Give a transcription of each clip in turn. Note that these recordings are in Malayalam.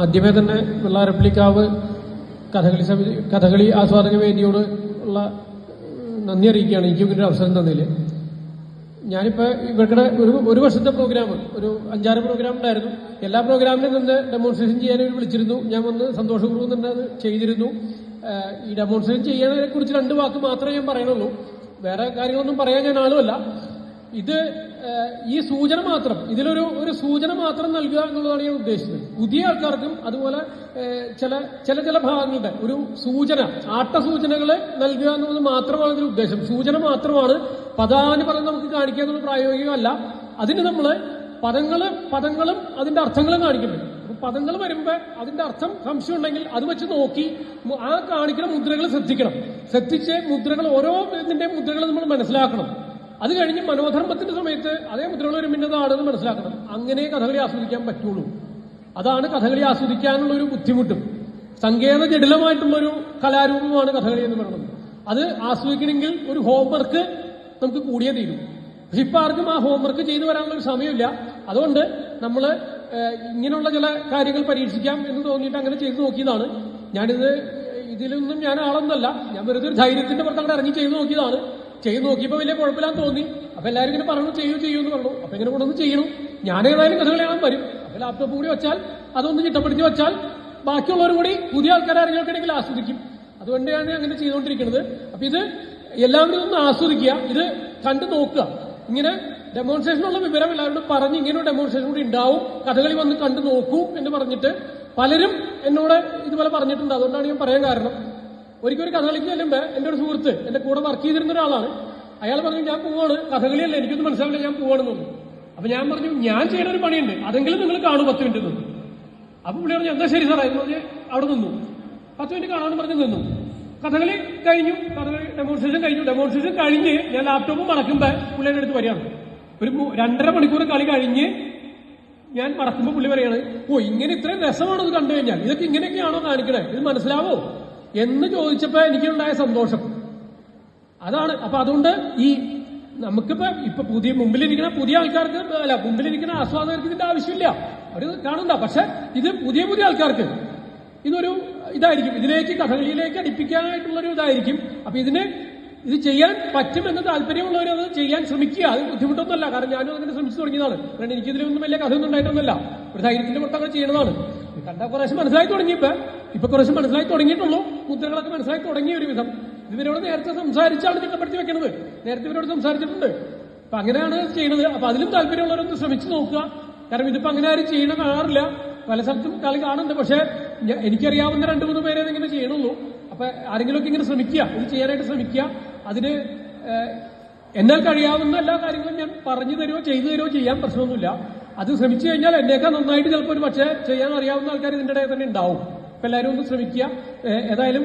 ആദ്യമേ തന്നെ വെള്ളാരപ്പള്ളിക്കാവ് കഥകളി സമിതി കഥകളി ആസ്വാദക വേദിയോട് ഉള്ള നന്ദി അറിയിക്കുകയാണ്. എനിക്ക് ഒരു അവസരം തന്നതിൽ ഞാനിപ്പോൾ ഇവരുടെ ഒരു ഒരു വർഷത്തെ പ്രോഗ്രാം ഒരു അഞ്ചാറ് പ്രോഗ്രാം ഉണ്ടായിരുന്നു. എല്ലാ പ്രോഗ്രാമിലും നിന്ന് ഡെമോൺസ്ട്രേഷൻ ചെയ്യാൻ വിളിച്ചിരുന്നു. ഞാൻ വന്ന് സന്തോഷപൂർവം തന്നെ അത് ചെയ്തിരുന്നു. ഈ ഡെമോൺസ്ട്രേഷൻ ചെയ്യുന്നതിനെ കുറിച്ച് രണ്ട് വാക്ക് മാത്രമേ ഞാൻ പറയണുള്ളൂ. വേറെ കാര്യങ്ങളൊന്നും പറയാൻ ഞാൻ ആളുമല്ല. ഇത് ഈ സൂചന മാത്രം ഇതിലൊരു ഒരു സൂചന മാത്രം നൽകുക എന്നുള്ളതാണ് ഞാൻ ഉദ്ദേശിച്ചത്. പുതിയ ആൾക്കാർക്കും അതുപോലെ ചില ചില ചില ഭാഗങ്ങളുടെ ഒരു സൂചന ആട്ട സൂചനകൾ നൽകുക എന്നുള്ളത് മാത്രമാണ് ഇതിന് ഉദ്ദേശം. സൂചന മാത്രമാണ് പദാനുപദം നമുക്ക് കാണിക്കുക എന്നുള്ളത് പ്രായോഗികമല്ല. അതിന് നമ്മൾ പദങ്ങൾ പദങ്ങളും അതിന്റെ അർത്ഥങ്ങളും കാണിക്കുന്നുണ്ട് പദങ്ങൾ വരുമ്പോ അതിന്റെ അർത്ഥം സംശയം ഉണ്ടെങ്കിൽ അത് വെച്ച് നോക്കി ആ കാണിക്കുന്ന മുദ്രകൾ ശ്രദ്ധിക്കണം. ശ്രദ്ധിച്ച് മുദ്രകൾ ഓരോ ഇതിന്റെ മുദ്രകൾ നമ്മൾ മനസ്സിലാക്കണം. അത് കഴിഞ്ഞ് മനോധർമ്മത്തിന്റെ സമയത്ത് അതേ മുദ്രകൾ മിന്നതാണെന്ന് മനസ്സിലാക്കണം. അങ്ങനെ കഥകളി ആസ്വദിക്കാൻ പറ്റുള്ളൂ. അതാണ് കഥകളി ആസ്വദിക്കാനുള്ള ഒരു ബുദ്ധിമുട്ടും. സങ്കേത ജടിലമായിട്ടുള്ളൊരു കലാരൂപമാണ് കഥകളി എന്ന് പറയുന്നത്. അത് ആസ്വദിക്കണമെങ്കിൽ ഒരു ഹോംവർക്ക് നമുക്ക് കൂടിയേ തീരും. പക്ഷെ ഇപ്പൊ ആർക്കും ആ ഹോംവർക്ക് ചെയ്തു വരാനുള്ള ഒരു സമയമില്ല. അതുകൊണ്ട് നമ്മൾ ഇങ്ങനെയുള്ള ചില കാര്യങ്ങൾ പരീക്ഷിക്കാം എന്ന് തോന്നിയിട്ട് അങ്ങനെ ചെയ്തു നോക്കിയതാണ്. ഞാനിത് ഇതിലൊന്നും ഞാൻ ആളൊന്നല്ല. ഞാൻ വെറുതെ ഒരു ധൈര്യത്തിന്റെ പുറത്ത് അങ്ങനെ ഇറങ്ങി ചെയ്തു നോക്കിയതാണ്. ചെയ്തു നോക്കിയപ്പോൾ വലിയ കുഴപ്പമില്ലാന്ന് തോന്നി. അപ്പൊ എല്ലാവരും ഇങ്ങനെ പറഞ്ഞു ചെയ്യൂ ചെയ്യൂ എന്ന് പറഞ്ഞു. അപ്പൊ ഇങ്ങനെ കൊണ്ടൊന്ന് ചെയ്യണം. ഞാൻ കഥകൾ വരും. അപ്പൊ ലാപ്ടോപ്പ് കൂടി വെച്ചാൽ അതൊന്ന് ചിട്ടപ്പെടുത്തി വെച്ചാൽ ബാക്കിയുള്ളവർ കൂടി പുതിയ ആൾക്കാരെ അറിഞ്ഞവർക്കിടയിൽ ആസ്വദിക്കും. അതുകൊണ്ടാണ് അങ്ങനെ ചെയ്തുകൊണ്ടിരിക്കുന്നത്. അപ്പൊ ഇത് എല്ലാവരും ഒന്ന് ആസ്വദിക്കുക. ഇത് കണ്ടു നോക്കുക. ഇങ്ങനെ ഡെമോൺസ്ട്രേഷനുള്ള വിവരം എല്ലാവരോടും പറഞ്ഞ് ഇങ്ങനെ ഒരു ഡെമോൺസ്ട്രേഷൻ കൂടി ഉണ്ടാവും. കഥകളി വന്ന് കണ്ടു നോക്കൂ എന്ന് പറഞ്ഞിട്ട് പലരും എന്നോട് ഇതുപോലെ പറഞ്ഞിട്ടുണ്ട്. അതുകൊണ്ടാണ് ഞാൻ പറയാൻ കാരണം. ഒരിക്കൽ ഒരു കഥകളിക്ക് ചെല്ലുമ്പോ എന്റെ ഒരു സുഹൃത്ത് എന്റെ കൂടെ വർക്ക് ചെയ്തിരുന്ന ഒരാളാണ്. അയാൾ പറഞ്ഞു ഞാൻ പോവാണ്. കഥകളിയല്ല. എനിക്കൊന്നും മനസ്സിലാവില്ല. ഞാൻ പോവാണെന്ന് പറഞ്ഞു. അപ്പൊ ഞാൻ പറഞ്ഞു ഞാൻ ചെയ്യുന്ന ഒരു പണിയുണ്ട്. അതെങ്കിലും നിങ്ങൾ കാണും പത്ത് മിനിറ്റ് നിന്ന് അപ്പൊ പുള്ളി പറഞ്ഞു എന്താ ശരി സാറേ? എന്ന് പറഞ്ഞ് അവിടെ നിന്നു. പത്ത് മിനിറ്റ് കാണാമെന്ന് പറഞ്ഞ് നിന്നു. കഥകളി കഴിഞ്ഞു. കഥകളി ഡെമോൺസ്ട്രേഷൻ കഴിഞ്ഞു. ഡെമോൺസ്ട്രേഷൻ കഴിഞ്ഞ് ഞാൻ ലാപ്ടോപ്പ് മടക്കുമ്പോ പുള്ളിയുടെ അടുത്ത് വരികയാണ്. ഒരു രണ്ടര മണിക്കൂർ കളി കഴിഞ്ഞ് ഞാൻ മടക്കുമ്പോൾ പുള്ളി പറയാണ് ഓ ഇങ്ങനെ ഇത്രയും രസമാണോ ഇത് കണ്ടു കഴിഞ്ഞാൽ ഇതൊക്കെ ഇങ്ങനെയൊക്കെയാണോ കാണിക്കണേ? ഇത് മനസ്സിലാവോ? എന്ന് ചോദിച്ചപ്പോ എനിക്കുണ്ടായ സന്തോഷം. അതാണ്. അപ്പൊ അതുകൊണ്ട് ഈ നമുക്കിപ്പോ ഇപ്പൊ പുതിയ മുമ്പിലിരിക്കുന്ന പുതിയ ആൾക്കാർക്ക് അല്ല മുമ്പിലിരിക്കുന്ന ആസ്വാദകർക്ക് ഇതിന്റെ ആവശ്യമില്ല. അവർ കാണണ്ട പക്ഷെ ഇത് പുതിയ പുതിയ ആൾക്കാർക്ക് ഇതൊരു ഇതായിരിക്കും. ഇതിലേക്ക് കഥകളിയിലേക്ക് അടിപ്പിക്കാനായിട്ടുള്ളൊരു ഇതായിരിക്കും. അപ്പൊ ഇതിന് ഇത് ചെയ്യാൻ പറ്റുമെന്ന് താല്പര്യമുള്ളവർ അത് ചെയ്യാൻ ശ്രമിക്കുക. അത് ബുദ്ധിമുട്ടൊന്നുമല്ല. കാരണം ഞാനും അങ്ങനെ ശ്രമിച്ചു തുടങ്ങിയതാണ്. കാരണം എനിക്കിതിലൊന്നും വലിയ കഥയൊന്നും ഉണ്ടായിട്ടൊന്നുമല്ല. ഒരു ധൈര്യത്തിന്റെ പുറത്തൊക്കെ ചെയ്യണതാണ്. കണ്ട കുറേശ്ശെ മനസ്സിലായി തുടങ്ങിയപ്പോ ഇപ്പൊ കുറച്ച് മനസ്സിലായി തുടങ്ങിയിട്ടുള്ളൂ. മുദ്രകളൊക്കെ മനസ്സിലായി തുടങ്ങിയ ഒരു വിധം ഇവരോട് നേരത്തെ സംസാരിച്ചാണ് ചിട്ടപ്പെടുത്തി വെക്കുന്നത് നേരത്തെ ഇവരോട് സംസാരിച്ചിട്ടുണ്ട്. അപ്പൊ അങ്ങനെയാണ് ചെയ്യുന്നത് അപ്പൊ അതിലും താല്പര്യമുള്ളവരൊന്ന് ശ്രമിച്ചു നോക്കുക. കാരണം ഇതിപ്പോ അങ്ങനെ ആരും ചെയ്യണം കാണാറില്ല. പല സ്ഥലത്തും കളി കാണുന്നുണ്ട്. പക്ഷെ എനിക്കറിയാവുന്ന രണ്ടു മൂന്ന് പേരെ ഇങ്ങനെ ചെയ്യണുള്ളൂ. അപ്പൊ ആരെങ്കിലുമൊക്കെ ഇങ്ങനെ ശ്രമിക്കുക. ഇത് ചെയ്യാനായിട്ട് ശ്രമിക്കുക. അതിന് എന്നാൽ കഴിയാവുന്ന എല്ലാ കാര്യങ്ങളും ഞാൻ പറഞ്ഞു തരുമോ ചെയ്തു തരുമോ ചെയ്യാൻ പ്രശ്നമൊന്നുമില്ല. അത് ശ്രമിച്ചു കഴിഞ്ഞാൽ എന്നേക്കാൾ നന്നായിട്ട് ചിലപ്പോൾ ഒരു പക്ഷേ ചെയ്യാൻ അറിയാവുന്ന ആൾക്കാർ ഇതിന്റെ ഇടയിൽ തന്നെ ഉണ്ടാവും. അപ്പൊ എല്ലാവരും ഒന്ന് ശ്രമിക്കുക. ഏതായാലും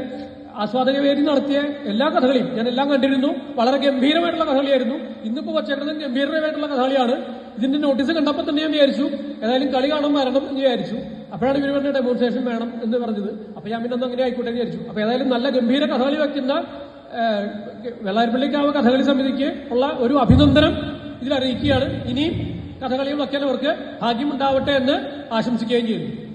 ആസ്വാദക വേദി നടത്തിയ എല്ലാ കഥകളിയും ഞാൻ എല്ലാം കണ്ടിരുന്നു. വളരെ ഗംഭീരമായിട്ടുള്ള കഥകളിയായിരുന്നു. ഇന്നിപ്പോ വച്ചേക്കുന്നത് ഗംഭീരമായിട്ടുള്ള കഥകളിയാണ്. ഇതിന്റെ നോട്ടീസ് കണ്ടപ്പോൾ തന്നെ ഞാൻ വിചാരിച്ചു ഏതായാലും കളി കാണാൻ വരണം എന്ന് വിചാരിച്ചു. അപ്പോഴാണ് പറഞ്ഞ ഡെമോൺസ്ട്രേഷൻ വേണം എന്ന് പറഞ്ഞത്. അപ്പൊ ഞാൻ പിന്നെ അങ്ങനെ ആയിക്കോട്ടെ എന്ന് വിചാരിച്ചു. അപ്പൊ ഏതായാലും നല്ല ഗംഭീര കഥകളി വയ്ക്കുന്ന വെള്ളാരിപ്പള്ളിക്കാവ് കഥകളി സമിതിക്ക് ഉള്ള ഒരു അഭിനന്ദനം ഇതിൽ അറിയിക്കുകയാണ്. ഇനിയും കഥകളിയും വയ്ക്കാൻ അവർക്ക് ഭാഗ്യമുണ്ടാവട്ടെ എന്ന് ആശംസിക്കുകയും ചെയ്യുന്നു.